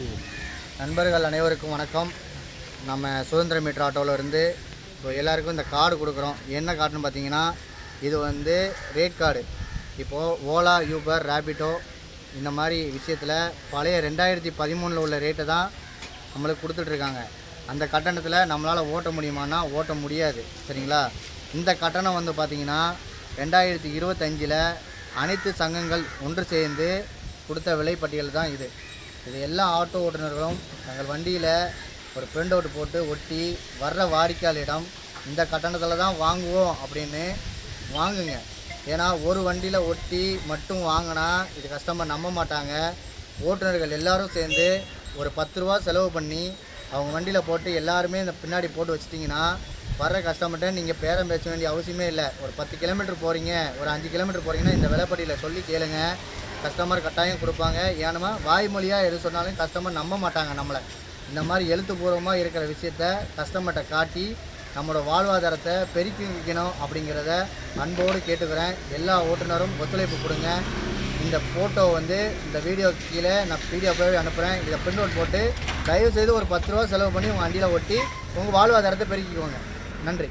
நண்பர்கள் அனைவருக்கும் வணக்கம். நம்ம சுதந்திர மீட்டர் ஆட்டோவில் இருந்து இப்போ எல்லாருக்கும் இந்த கார்டு கொடுக்குறோம். என்ன கார்டுன்னு பார்த்தீங்கன்னா இது வந்து ரேட் கார்டு இப்போது ஓலா யூபர் ரேபிட்டோ இந்த மாதிரி விஷயத்தில் பழைய ரெண்டாயிரத்தி பதிமூணில் உள்ள ரேட்டை தான் நம்மளுக்கு கொடுத்துட்ருக்காங்க அந்த கட்டணத்தில் நம்மளால் ஓட்ட முடியுமான்னா ஓட்ட முடியாது. சரிங்களா? இந்த கட்டணம் வந்து பார்த்திங்கன்னா ரெண்டாயிரத்தி இருபத்தஞ்சில் அனைத்து சங்கங்கள் ஒன்று சேர்ந்து கொடுத்த விலைப்பட்டியல் தான் இது. இது எல்லா ஆட்டோ ஓட்டுநர்களும் தங்கள் வண்டியில் ஒரு பிரிண்ட் அவுட் போட்டு ஒட்டி வர்ற வாடிக்கையாளரிடம் இந்த கட்டணத்தில் தான் வாங்குவோம் அப்படின்னு வாங்குங்க. ஏன்னா ஒரு வண்டியில் ஒட்டி மட்டும் வாங்கினா இது கஸ்டமர் நம்ப மாட்டாங்க. ஓட்டுநர்கள் எல்லாரும் சேர்ந்து ஒரு பத்து ரூபா செலவு பண்ணி அவங்க வண்டியில் போட்டு எல்லாருமே இந்த பின்னாடி போட்டு வச்சிட்டிங்கன்னா வர்ற கஸ்டமர்கிட்ட நீங்கள் பேரம் பேச வேண்டிய அவசியமே இல்லை. ஒரு பத்து கிலோமீட்டர் போகிறீங்க ஒரு அஞ்சு கிலோமீட்டர் போகிறீங்கன்னா இந்த விலைப்பட்டியில் சொல்லி கேளுங்கள் கஸ்டமர் கட்டாயம் கொடுப்பாங்க. ஏன்னா வாய்மொழியாக எது சொன்னாலும் கஸ்டமர் நம்ப மாட்டாங்க நம்மளை. இந்த மாதிரி எழுத்துப்பூர்வமாக இருக்கிற விஷயத்த கஸ்டமர்கிட்ட காட்டி நம்மளோட வாழ்வாதாரத்தை பெருக்கி வைக்கணும் அப்படிங்கிறத அன்போடு கேட்டுக்கிறேன். எல்லா ஓட்டுநரும் ஒத்துழைப்பு கொடுங்க. இந்த ஃபோட்டோ வந்து இந்த வீடியோ கீழே நான் பிடிஎஃபாகவே அனுப்புகிறேன் இதை பிரிண்ட் அவுட் போட்டு தயவு செய்து ஒரு பத்து ரூபா செலவு பண்ணி உங்கள் வண்டியில் ஒட்டி உங்கள் வாழ்வாதாரத்தை பெருக்கிக்கோங்க. நன்றி.